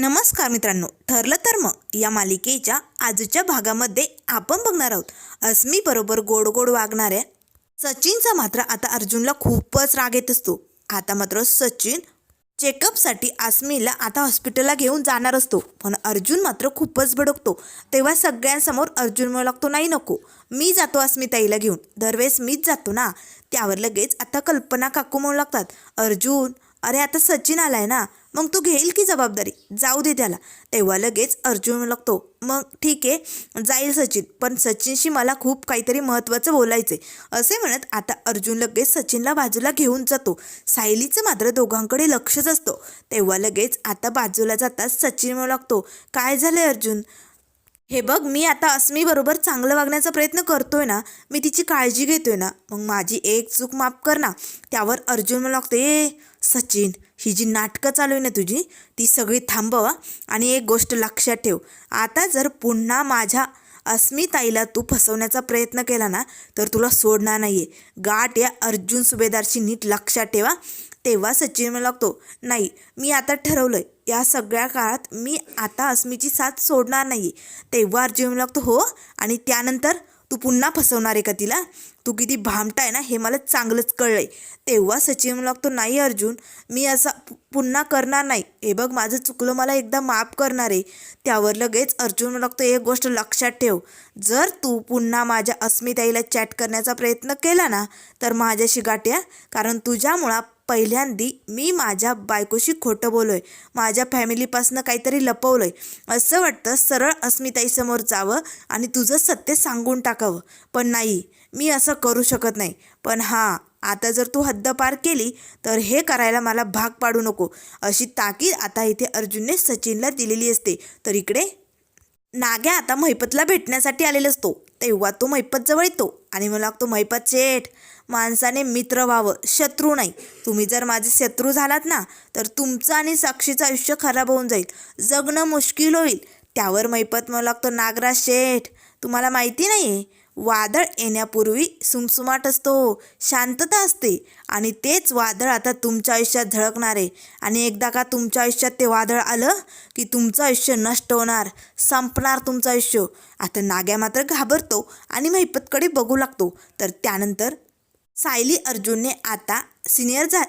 नमस्कार मित्रांनो ठरलं तर मग या मालिकेच्या आजच्या भागामध्ये आपण बघणार आहोत. अस्मी बरोबर गोड गोड वागणाऱ्या सचिनचा मात्र आता अर्जुनला खूपच राग येत असतो. आता मात्र सचिन चेकअपसाठी अस्मीला आता हॉस्पिटलला घेऊन जाणार असतो. पण अर्जुन मात्र खूपच भडकतो. तेव्हा सगळ्यांसमोर अर्जुन म्हणू लागतो नाही नको मी जातो अस्मिताईला घेऊन. दरवेळेस मीच जातो ना. त्यावर लगेच आता कल्पना काकू म्हणू लागतात. अर्जुन अरे आता सचिन आलाय ना मग तू घेईल की जबाबदारी? जाऊ दे त्याला. तेव्हा लगेच अर्जुन लागतो मग ठीक आहे जाईल सचिन पण सचिनशी मला खूप काहीतरी महत्त्वाचं बोलायचं असे म्हणत आता अर्जुन लगेच सचिनला बाजूला घेऊन जातो. सायलीचं मात्र दोघांकडे लक्षच असतो. तेव्हा लगेच आता बाजूला जाताच सचिन लागतो काय झालं अर्जुन? हे बघ मी आता अस्मीबरोबर चांगलं वागण्याचा प्रयत्न करतोय ना मी तिची काळजी घेतोय ना मग माझी एक चूक माफ कर ना त्यावर अर्जुन मला लागतो ए सचिन ही जी नाटकं चालू आहे ना तुझी ती सगळी थांबव आणि एक गोष्ट लक्षात ठेव आता जर पुन्हा माझ्या अस्मिताईला तू फसवण्याचा प्रयत्न केला ना तर तुला सोडणार नाही आहे गाठ या अर्जुन सुभेदारची नीट लक्षात ठेवा. तेव्हा सचिन मला लागतो नाही मी आता ठरवलं आहे या सगळ्या काळात मी आता अस्मीची साथ सोडणार नाही तेव्हा अर्जुन मला लागतो हो आणि त्यानंतर तू पुन्हा फसवणार आहे का तिला? तू किती भामटा आहे ना हे मला चांगलंच कळलंय. तेव्हा सचिन लागतो नाही अर्जुन मी असं पुन्हा करणार नाही. हे बघ माझं चुकलं मला एकदा माफ करणार आहे. त्यावर लगेच अर्जुन लागतो एक गोष्ट लक्षात ठेव. जर तू पुन्हा माझ्या अस्मिताईला चॅट करण्याचा प्रयत्न केला ना तर माझ्याशी गाठ्या. कारण तुझ्यामुळं पहिल्यांदी मी माझ्या बायकोशी खोटं बोलोय माझ्या फॅमिलीपासनं काहीतरी लपवलंय. असं वाटतं सरळ अस्मिताईसमोर जावं आणि तुझं सत्य सांगून टाकावं. पण नाही मी असं करू शकत नाही. पण हां आता जर तू हद्द पार केली तर हे करायला मला भाग पाडू नको. अशी ताकीद आता इथे अर्जुनने सचिनला दिलेली असते. तर इकडे. नाग्या आता महिपतला भेटण्यासाठी आलेला असतो तेव्हा तो महिपत जवळ येतो. आणि मला लागतो महिपत शेठ. माणसाने मित्र व्हावं शत्रू नाही. तुम्ही जर माझे शत्रू झालात ना तर तुमचं आणि साक्षीचं आयुष्य खराब होऊन जाईल. जगणं मुश्किल होईल. त्यावर महिपत मला लागतो नागराज शेठ. तुम्हाला माहिती नाही आहे वादळ येण्यापूर्वी सुमसुमाट असतो. शांतता असते. आणि तेच वादळ आता तुमच्या आयुष्यात झळकणार आहे. आणि एकदा का तुमच्या आयुष्यात ते वादळ आलं की तुमचं आयुष्य नष्ट होणार. संपणार तुमचं आयुष्य. आता नाग्या मात्र घाबरतो आणि महिपतकडे बघू लागतो. तर त्यानंतर सायली अर्जुनने आता सिनियर झा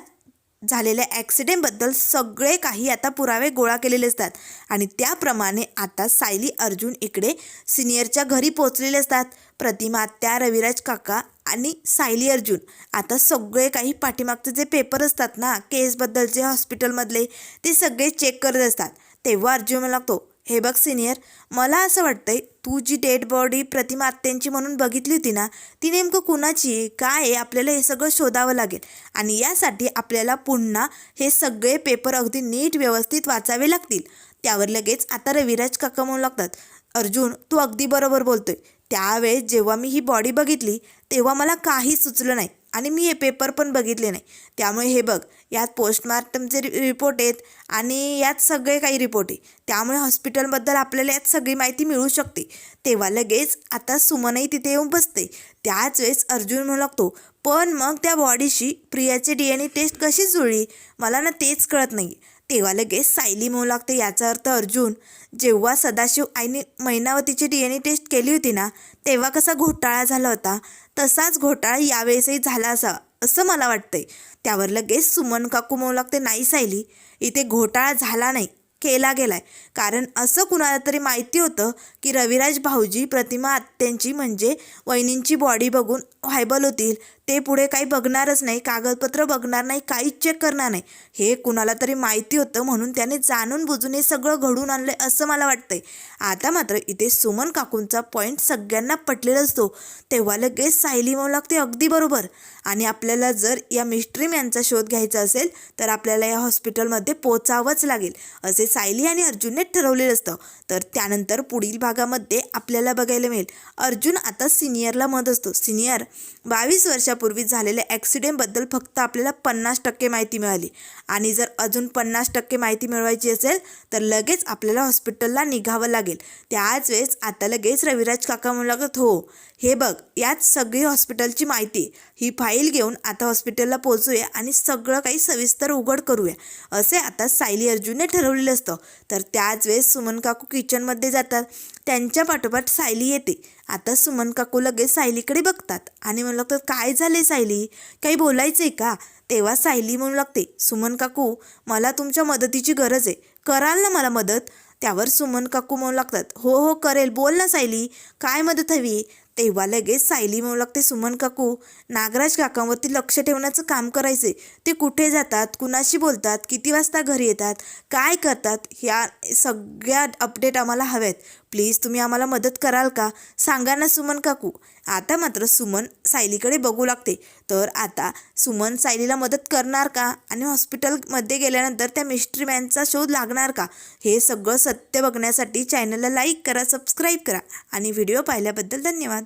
झालेल्या ॲक्सिडेंटबद्दल सगळे काही आता पुरावे गोळा केलेले असतात. आणि त्याप्रमाणे आता सायली अर्जुन इकडे सिनियरच्या घरी पोचलेले असतात. प्रतिमा त्या रविराज काका आणि सायली अर्जुन. आता सगळे काही पाठीमागचे जे पेपर असतात ना केसबद्दलचे हॉस्पिटलमधले ते सगळे चेक करत असतात. तेव्हा अर्जुन मला लागतो हे बघ सिनियर मला असं वाटतंय तू जी डेड बॉडी प्रतिमा आत्यांची म्हणून बघितली होती ना ती नेमकं कुणाची आहे? काय आहे? आपल्याला हे सगळं शोधावं लागेल. आणि यासाठी आपल्याला पुन्हा हे सगळे पेपर अगदी नीट व्यवस्थित वाचावे लागतील. त्यावर लगेच आता रविराज काका म्हणू लागतात अर्जुन तू अगदी बरोबर बोलतोय. त्यावेळेस जेव्हा मी ही बॉडी बघितली तेव्हा मला काही सुचलं नाही. आणि मी हे पेपर पण बघितले नाही. त्यामुळे हे बघ यात पोस्टमार्टमचे रि रिपोर्ट आहेत आणि यात सगळे काही रिपोर्ट आहे. त्यामुळे हॉस्पिटलबद्दल आपल्याला यात सगळी माहिती मिळू शकते. तेव्हा लगेच आता सुमनही तिथे येऊन बसते. त्याच वेळेस अर्जुन म्हणू लागतो पण मग त्या बॉडीशी प्रियाची डी एन ए टेस्ट कशी जुळली? मला ना तेच कळत नाही तेव्हा लगेच सायली म्हणू लागते याचा अर्थ अर्जुन जेव्हा सदाशिव आईने मैनावतीची डी एन ए टेस्ट केली होती ना तेव्हा कसा घोटाळा झाला होता? तसाच घोटाळा यावेळेसही झाला असा असं मला वाटतंय. त्यावर लगेच सुमन काकू म्हणू लागते नाही सायली इथे घोटाळा झाला नाही केला गेलाय. कारण असं कुणाला तरी माहिती होतं की रविराज भाऊजी प्रतिमा आत्यांची म्हणजे वहिनींची बॉडी बघून व्हायबल होतील. ते पुढे काही बघणारच नाही कागदपत्र बघणार नाही काहीच चेक करणार नाही. हे कुणाला तरी माहिती होतं म्हणून त्याने जाणून बुजून हे सगळं घडून आणलंय असं मला वाटतंय. आता मात्र इथे सुमन काकूंचा पॉईंट सगळ्यांना पटलेला असतो. तेव्हा लगेच सायली म्हणू लागते अगदी बरोबर. आणि आपल्याला जर या मिस्ट्री मॅनचा शोध घ्यायचा असेल तर आपल्याला या हॉस्पिटलमध्ये पोचावंच लागेल असे सायली आणि अर्जुनने ठरवलेलं असतं. तर त्यानंतर पुढील भागामध्ये आपल्याला बघायला मिळेल. अर्जुन आता सिनियरला मत असतो. सिनियर बावीस वर्षा दिवसापूर्वी झालेल्या ॲक्सिडेंटबद्दल फक्त आपल्याला पन्नास टक्के माहिती मिळाली. आणि जर अजून पन्नास टक्के माहिती मिळवायची असेल तर लगेच आपल्याला हॉस्पिटलला निघावं लागेल. त्याच वेळेस आता लगेच रविराज काका म्हणू लागत हो. हे बघ यात सगळी हॉस्पिटलची माहिती. ही फाईल घेऊन आता हॉस्पिटलला पोहोचूया आणि सगळं काही सविस्तर उघड करूया. असे आता सायली अर्जुनने ठरवलेलं असतं. तर त्याच वेळेस सुमन काकू किचनमध्ये जातात. त्यांच्या पाठोपाठ सायली येते. आता सुमन काकू लगेच सायलीकडे बघतात. आणि म्हणू लागतात काय झाले सायली? काही बोलायचं आहे का? तेव्हा सायली म्हणू लागते सुमन काकू मला तुमच्या मदतीची गरज आहे. कराल ना मला मदत? त्यावर सुमन काकू म्हणू लागतात हो हो करेल. बोल ना सायली. काय मदत हवी? तेव्हा लगेच सायली म्हणू लागते सुमन काकू नागराज काकांवरती लक्ष ठेवण्याचं काम करायचे ते कुठे जातात? कुणाशी बोलतात? किती वाजता घरी येतात? काय करतात? ह्या सगळ्या अपडेट आम्हाला हव्यात. प्लीज तुम्ही आम्हाला मदत कराल का? सांगा ना सुमन काकू. आता मात्र सुमन सायलीकडे बघू लागते. तर आता सुमन सायलीला मदत करणार का? आणि हॉस्पिटलमध्ये गेल्यानंतर त्या मिस्ट्री मॅनचा शोध लागणार का? हे सगळं सत्य बघण्यासाठी चॅनलला लाईक करा सबस्क्राईब करा. आणि व्हिडिओ पाहिल्याबद्दल धन्यवाद.